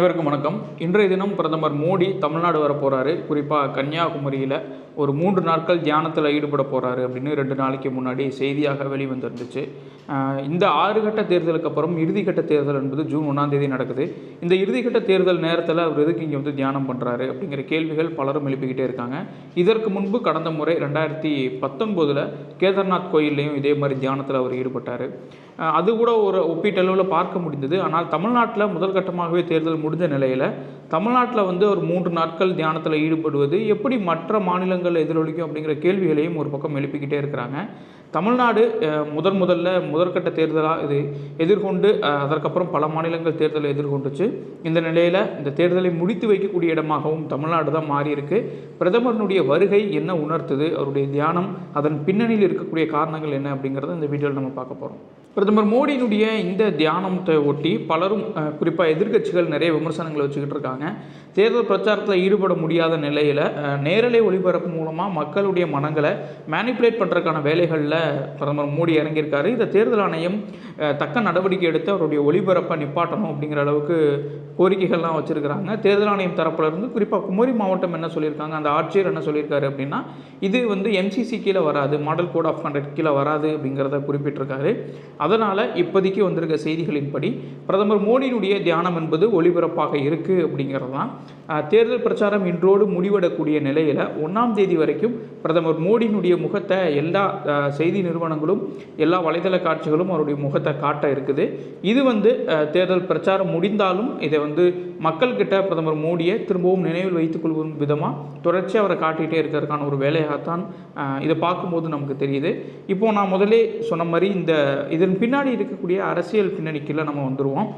அனைவருக்கும் வணக்கம். இன்றைய தினம் பிரதமர் மோடி தமிழ்நாடு வர போகிறாரு குறிப்பாக கன்னியாகுமரியில் ஒரு மூன்று நாட்கள் தியானத்தில் ஈடுபட போகிறாரு அப்படின்னு ரெண்டு நாளைக்கு முன்னாடி செய்தியாக வெளிவந்திருந்துச்சு. இந்த ஆறு கட்ட தேர்தலுக்கு அப்புறம் இறுதிக்கட்ட தேர்தல் என்பது ஜூன் ஒன்றாம் தேதி நடக்குது. இந்த இறுதிக்கட்ட தேர்தல் நேரத்தில் அவர் எதுக்கு இங்கே வந்து தியானம் பண்ணுறாரு அப்படிங்கிற கேள்விகள் பலரும் எழுப்பிக்கிட்டே இருக்காங்க. இதற்கு முன்பு கடந்த முறை ரெண்டாயிரத்தி பத்தொன்பதில் கேதார்நாத் கோயில்லையும் இதே மாதிரி தியானத்தில் அவர் ஈடுபட்டார். அது கூட ஒரு ஒப்பீட்டளவில் பார்க்க முடிந்தது. ஆனால் தமிழ்நாட்டில் முதல் கட்டமாகவே தேர்தல் முடிந்த நிலையில் தமிழ்நாட்டில் வந்து ஒரு மூன்று நாட்கள் தியானத்தில் ஈடுபடுவது எப்படி மற்ற மாநிலங்கள் எதிரொலிக்கும் அப்படிங்கிற கேள்விகளையும் ஒரு பக்கம் எழுப்பிக்கிட்டே இருக்கிறாங்க. தமிழ்நாடு முதன் முதல்ல முதற்கட்ட தேர்தலாக இது எதிர்கொண்டு அதற்கப்புறம் பல மாநிலங்கள் தேர்தலை எதிர்கொண்டுச்சு. இந்த நிலையில் இந்த தேர்தலை முடித்து வைக்கக்கூடிய இடமாகவும் தமிழ்நாடு தான் மாறியிருக்கு. பிரதமரனுடைய பிரதமரினுடைய வருகை என்ன உணர்த்துது? அவருடைய தியானம் அதன் பின்னணியில் இருக்கக்கூடிய காரணங்கள் என்ன அப்படிங்கிறத இந்த வீடியோவில் நம்ம பார்க்க போகிறோம் பிரதமர் மோடியினுடைய இந்த தியானத்தை ஒட்டி பலரும் குறிப்பாக எதிர்க்கட்சிகள் நிறைய விமர்சனங்களை வச்சுக்கிட்டு இருக்காங்க. தேர்தல் பிரச்சாரத்தில் ஈடுபட முடியாத நிலையில் நேரலை ஒளிபரப்பு மூலமாக மக்களுடைய மனங்களை மேனிப்புலேட் பண்ணுறதுக்கான வேலைகளில் பிரதமர் மோடி இறங்கியிருக்காரு. இந்த தேர்தல் ஆணையம் தக்க நடவடிக்கை எடுத்து அவருடைய ஒளிபரப்பை நிப்பாட்டணும் அப்படிங்கிற அளவுக்கு கோரிக்கைகள்லாம் வச்சுருக்கிறாங்க. தேர்தல் ஆணையம் தரப்புல இருந்து குறிப்பாக குமரி மாவட்டம் என்ன சொல்லியிருக்காங்க அந்த ஆட்சியர் என்ன சொல்லியிருக்காரு அப்படின்னா இது வந்து எம்சிசி கீழே வராது மாடல் கோட் ஆஃப் கண்டக்ட் கீழே வராது அப்படிங்கிறத குறிப்பிட்டிருக்காரு. அதனால் இப்போதைக்கு வந்திருக்க செய்திகளின்படி பிரதமர் மோடியினுடைய தியானம் என்பது ஒளிபரப்பாக இருக்குது அப்படிங்கிறது தான் தேர்தல் பிரச்சாரம் இன்றோடு முடிவடக்கூடிய நிலையில் ஒன்றாம் தேதி வரைக்கும் பிரதமர் மோடியினுடைய முகத்தை எல்லா செய்தி நிறுவனங்களும் எல்லா வலைதள காட்சிகளும் அவருடைய முகத்தை காட்ட இருக்குது. இது வந்து தேர்தல் பிரச்சாரம் முடிந்தாலும் இதை வந்து மக்கள்கிட்ட பிரதமர் மோடியை திரும்பவும் நினைவில் வைத்துக்கொள்வதும் விதமாக தொடர்ச்சியாக அவரை காட்டிகிட்டே இருக்கிறதுக்கான ஒரு வேலையாகத்தான் இதை பார்க்கும்போது நமக்கு தெரியுது. இப்போது நான் முதலே சொன்ன மாதிரி இந்த இதன் பின்னாடி இருக்கக்கூடிய அரசியல் பின்னணிக்குள்ளே நம்ம வந்துடுவோம்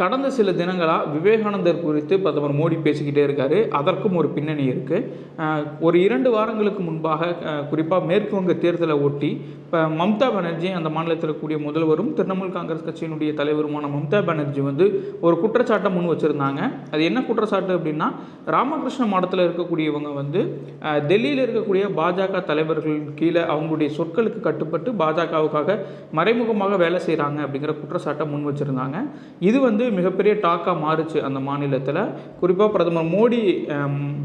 கடந்த சில தினங்களாக விவேகானந்தர் குறித்து பிரதமர் மோடி பேசிக்கிட்டே இருக்காரு. அதற்கும் ஒரு பின்னணி இருக்குது ஒரு இரண்டு வாரங்களுக்கு முன்பாக குறிப்பாக மேற்கு வங்க தேர்தலை ஒட்டி இப்போ மம்தா பானர்ஜி அந்த மாநிலத்தில் இருக்கக்கூடிய முதல்வரும் திரிணாமுல் காங்கிரஸ் கட்சியினுடைய தலைவருமான மம்தா பானர்ஜி வந்து ஒரு குற்றச்சாட்டை முன் வச்சுருந்தாங்க. அது என்ன குற்றச்சாட்டு அப்படின்னா ராமகிருஷ்ண மடத்தில் இருக்கக்கூடியவங்க வந்து டெல்லியில் இருக்கக்கூடிய பாஜக தலைவர்கள் கீழே அவங்களுடைய சொற்களுக்கு கட்டுப்பட்டு பாஜகவுக்காக மறைமுகமாக வேலை செய்கிறாங்க அப்படிங்கிற குற்றச்சாட்டை முன் வச்சுருந்தாங்க. இது வந்து மிகப்பெரிய டாக்காக மாறுச்சு அந்த மாநிலத்தில். குறிப்பாக பிரதமர் மோடி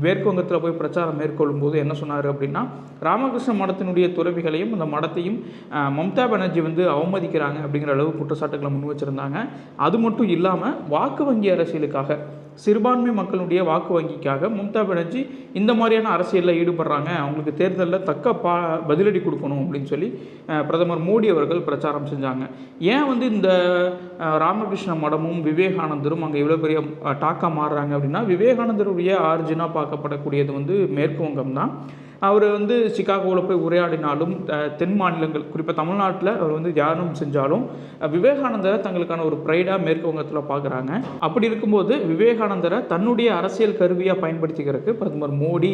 மேற்குவங்கத்தில் போய் பிரச்சாரம் மேற்கொள்ளும் போது என்ன சொன்னார் அப்படின்னா ராமகிருஷ்ண மடத்தினுடைய துறவிகளையும் அந்த மடத்தையும் மம்தா பானர்ஜி வந்து அவமதிக்கிறாங்க அப்படிங்கிற அளவு குற்றச்சாட்டுகளை முன் வச்சுருந்தாங்க. அது மட்டும் இல்லாமல் வாக்கு வங்கி அரசியலுக்காக சிறுபான்மை மக்களுடைய வாக்கு வங்கிக்காக மம்தா பானர்ஜி இந்த மாதிரியான அரசியலில் ஈடுபடுறாங்க. அவங்களுக்கு தேர்தலில் தக்க பா பதிலடி கொடுக்கணும் அப்படின்னு சொல்லி பிரதமர் மோடி அவர்கள் பிரச்சாரம் செஞ்சாங்க. ஏன் வந்து இந்த ராமகிருஷ்ண மடமும் விவேகானந்தரும் அங்கே இவ்வளோ பெரிய டாக்கா மாறுறாங்க அப்படின்னா விவேகானந்தருடைய ஆர்ஜினாக பார்க்கப்படக்கூடியது வந்து மேற்கு வங்கம் தான் அவர் வந்து சிகாகோவில் போய் உரையாடினாலும் தென் மாநிலங்கள் குறிப்பாக தமிழ்நாட்டில் அவர் வந்து தியானம் செஞ்சாலும் விவேகானந்தரை தங்களுக்கான ஒரு ப்ரைடாக மேற்கு வங்கத்தில் பார்க்குறாங்க. அப்படி இருக்கும்போது விவேகானந்தரை தன்னுடைய அரசியல் கருவியாக பயன்படுத்திக்கிறதுக்கு பிரதமர் மோடி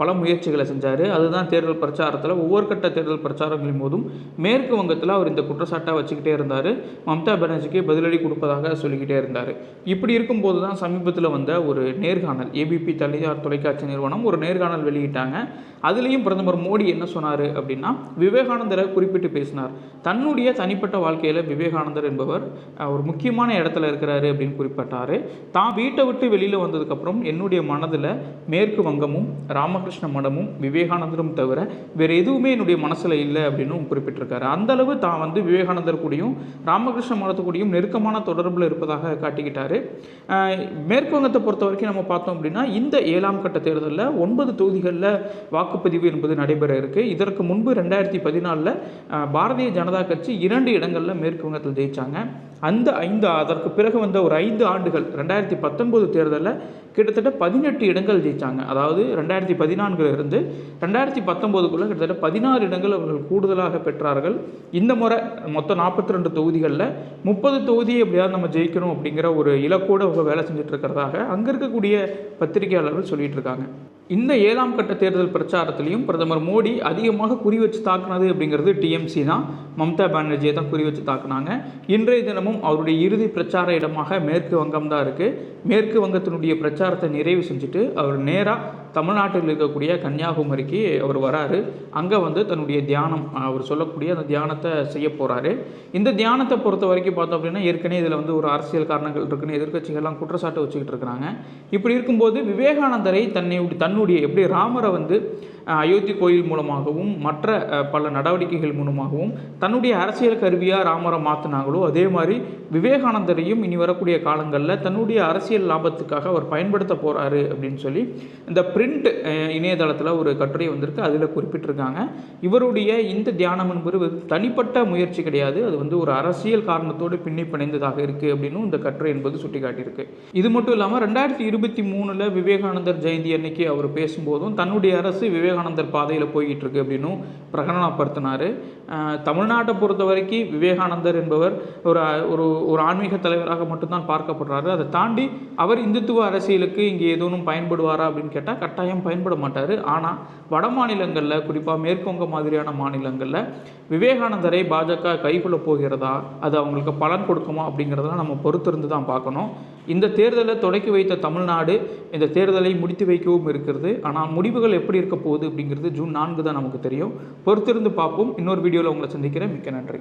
பல முயற்சிகளை செஞ்சார். அதுதான் தேர்தல் பிரச்சாரத்தில் ஒவ்வொரு கட்ட தேர்தல் பிரச்சாரங்களின் போதும் மேற்கு வங்கத்தில் அவர் இந்த குற்றச்சாட்டாக வச்சுக்கிட்டே இருந்தார். மம்தா பானர்ஜிக்கு பதிலடி கொடுப்பதாக சொல்லிக்கிட்டே இருந்தார். இப்படி இருக்கும்போது தான் சமீபத்தில் வந்த ஒரு நேர்காணல் ஏபிபி தனியார் தொலைக்காட்சி நிறுவனம் ஒரு நேர்காணல் வெளியிட்டாங்க. அதுலேயும் பிரதமர் மோடி என்ன சொன்னார் அப்படின்னா விவேகானந்தரை குறிப்பிட்டு பேசினார். தன்னுடைய தனிப்பட்ட வாழ்க்கையில் விவேகானந்தர் என்பவர் ஒரு முக்கியமான இடத்துல இருக்கிறாரு அப்படின்னு குறிப்பிட்டார். தான் வீட்டை விட்டு வெளியில் வந்ததுக்கப்புறம் என்னுடைய மனதில் மேற்கு வங்கமும் ராமகிருஷ்ண மடமும் விவேகானந்தரும் தவிர வேறு எதுவுமே என்னுடைய மனசில் இல்லை அப்படின்னு குறிப்பிட்டிருக்காரு. அந்த அளவு தான் வந்து விவேகானந்தர் கூடயும் ராமகிருஷ்ண மடத்து கூடயும் நெருக்கமான தொடர்பில் இருப்பதாக காட்டிக்கிட்டாரு. மேற்கு வங்கத்தை பொறுத்த வரைக்கும் நம்ம பார்த்தோம் அப்படின்னா இந்த ஏழாம் கட்ட தேர்தலில் ஒன்பது தொகுதிகளில் வாக்கு வாக்குப்பதிவு என்பது நடைபெற இருக்கு. இதற்கு முன்பு ரெண்டாயிரத்தி பதினாலில் பாரதிய ஜனதா கட்சி இரண்டு இடங்களில் மேற்கு வங்கத்தில் ஜெயிச்சாங்க. அந்த ஐந்து அதற்கு பிறகு வந்த ஒரு ஐந்து ஆண்டுகள் ரெண்டாயிரத்தி பத்தொன்பது தேர்தலில் கிட்டத்தட்ட பதினெட்டு இடங்கள் ஜெயிச்சாங்க. அதாவது ரெண்டாயிரத்தி பதினான்குல இருந்து ரெண்டாயிரத்தி பத்தொம்போதுக்குள்ளே கிட்டத்தட்ட பதினாறு இடங்கள் அவர்கள் கூடுதலாக பெற்றார்கள். இந்த முறை மொத்தம் நாற்பத்தி ரெண்டு தொகுதிகளில் முப்பது தொகுதியை எப்படியாவது நம்ம ஜெயிக்கணும் அப்படிங்கிற ஒரு இலக்கோடு அவங்க வேலை செஞ்சுட்டு இருக்கிறதாக அங்கே இருக்கக்கூடிய பத்திரிகையாளர்கள் சொல்லிட்டு இருக்காங்க இந்த ஏழாம் கட்ட தேர்தல் பிரச்சாரத்திலையும் பிரதமர் மோடி அதிகமாக குறி வச்சு தாக்குனது அப்படிங்கிறது டிஎம்சி தான். மம்தா பானர்ஜியை தான் குறி வச்சு தாக்குனாங்க. இன்றைய தினமும் அவருடைய இறுதி பிரச்சார இடமாக மேற்கு வங்கம் தான் இருக்குது மேற்கு வங்கத்தினுடைய பிரச்சாரத்தை நிறைவு செஞ்சுட்டு அவர் நேராக தமிழ்நாட்டில் இருக்கக்கூடிய கன்னியாகுமரிக்கு அவர் வராரு. அங்கே வந்து தன்னுடைய தியானம் அவர் சொல்லக்கூடிய அந்த தியானத்தை செய்ய போகிறாரு இந்த தியானத்தை பொறுத்த வரைக்கும் பார்த்தோம் அப்படின்னா ஏற்கனவே இதில் வந்து ஒரு அரசியல் காரணங்கள் இருக்குன்னு எதிர்கட்சிகள்லாம் குற்றச்சாட்டு வச்சுக்கிட்டு இருக்கிறாங்க இப்படி இருக்கும்போது விவேகானந்தரை தன்னை தன்னுடைய எப்படி ராமரை வந்து அயோத்தி கோயில் மூலமாகவும் மற்ற பல நடவடிக்கைகள் மூலமாகவும் தன்னுடைய அரசியல் கருவியாக ராமரை மாற்றினாங்களோ அதே மாதிரி விவேகானந்தரையும் இனி வரக்கூடிய காலங்களில் தன்னுடைய அரசியல் லாபத்துக்காக அவர் பயன்படுத்த போகிறாரு அப்படின்னு சொல்லி இந்த பிரிண்ட் இணையதளத்தில் ஒரு கட்டுரை வந்திருக்கு. அதில் குறிப்பிட்டிருக்காங்க. இவருடைய இந்த தியானம் என்பது தனிப்பட்ட முயற்சி கிடையாது. அது வந்து ஒரு அரசியல் காரணத்தோடு பின்னி பிணைந்ததாக இருக்குது அப்படின்னு இந்த கட்டுரை என்பது சுட்டிக்காட்டியிருக்கு. இது மட்டும் இல்லாமல் ரெண்டாயிரத்தி இருபத்தி மூணில் விவேகானந்தர் ஜெயந்தி அன்னைக்கு அவர் பேசும்போதும் தன்னுடைய அரசு விவேகானந்தர் பாதையில் போய்கிட்டு இருக்கு அப்படின்னும் பிரகடனப்படுத்தினார் தமிழ்நாட்டை பொறுத்த வரைக்கும் விவேகானந்தர் என்பவர் ஒரு ஒரு ஒரு ஆன்மீக தலைவராக மட்டும்தான் பார்க்கப்படுறாரு. அதை தாண்டி அவர் இந்துத்துவ அரசியலுக்கு இங்கே ஏதோனும் பயன்படுவாரா அப்படின்னு கேட்டால் கட்டாயம் பயன்பட மாட்டார். ஆனால் வட மாநிலங்களில் குறிப்பாக மேற்குவங்க மாதிரியான மாநிலங்களில் விவேகானந்தரை பாஜக கைக்குள்ள போகிறதா அது அவங்களுக்கு பலன் கொடுக்குமா அப்படிங்கிறதெல்லாம் நம்ம பொறுத்திருந்து தான் பார்க்கணும். இந்த தேர்தலை தொடக்கி வைத்த தமிழ்நாடு இந்த தேர்தலை முடித்து வைக்கவும் இருக்கிறது. ஆனால் முடிவுகள் எப்படி இருக்க போகுது அப்படிங்கிறது ஜூன் நான்கு தான் நமக்கு தெரியும். பொறுத்திருந்து பார்ப்போம். இன்னொரு வீடியோவில் உங்களை சந்திக்கிறேன். மிக்க நன்றி.